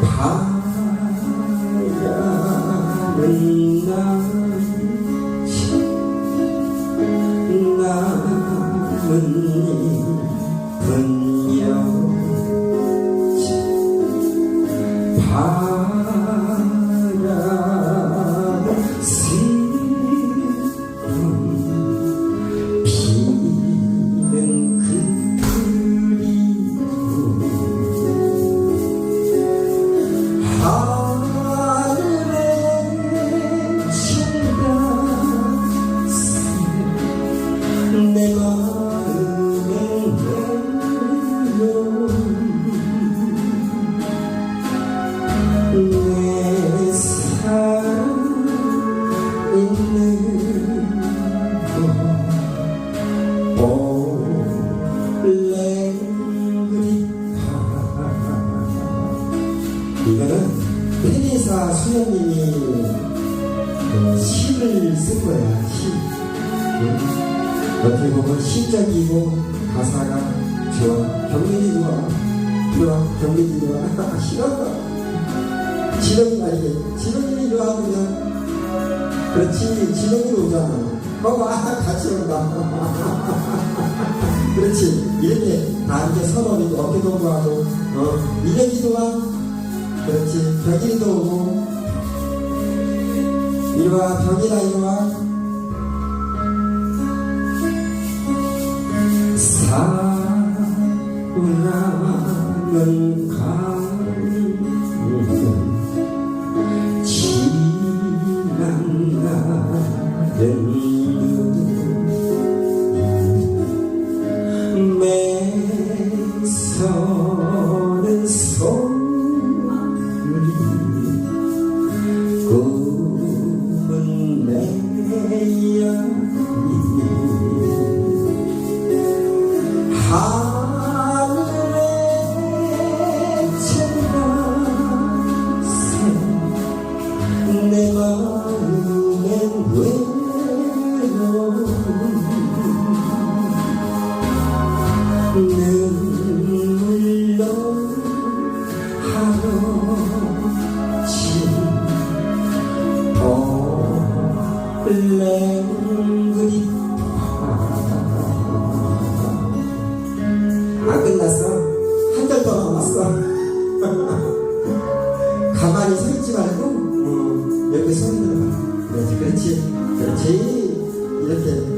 바람이 남은 수녀님이 그 시를 쓴 거야 시 응? 어떻게 보면 시적이고 가사가 좋아. 경민이 좋아. 좋아. 경민이 좋아. 싫어. 지렁이 아니게 지렁이를 좋아하면 그렇지. 지렁이로 오잖아. 봐봐. 같이 온다. 그렇지. 이렇게 다 이렇게 서로 어깨 동무하고 어 이래 기도 와 그렇지. 벽일도 오고. 이리와 벽이라 이리와. 사랑은 강 지나가는 매서 하루치 안 끝났어? 한 달 더 남았어? 가만히 서 있지 말고 어, 여기 손 들어봐 그렇지. 그렇지. 이렇게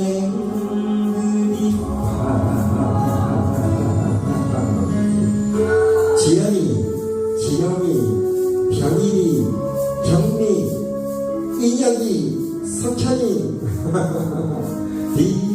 지영이 병일이 경미 인혁이 석현이. 이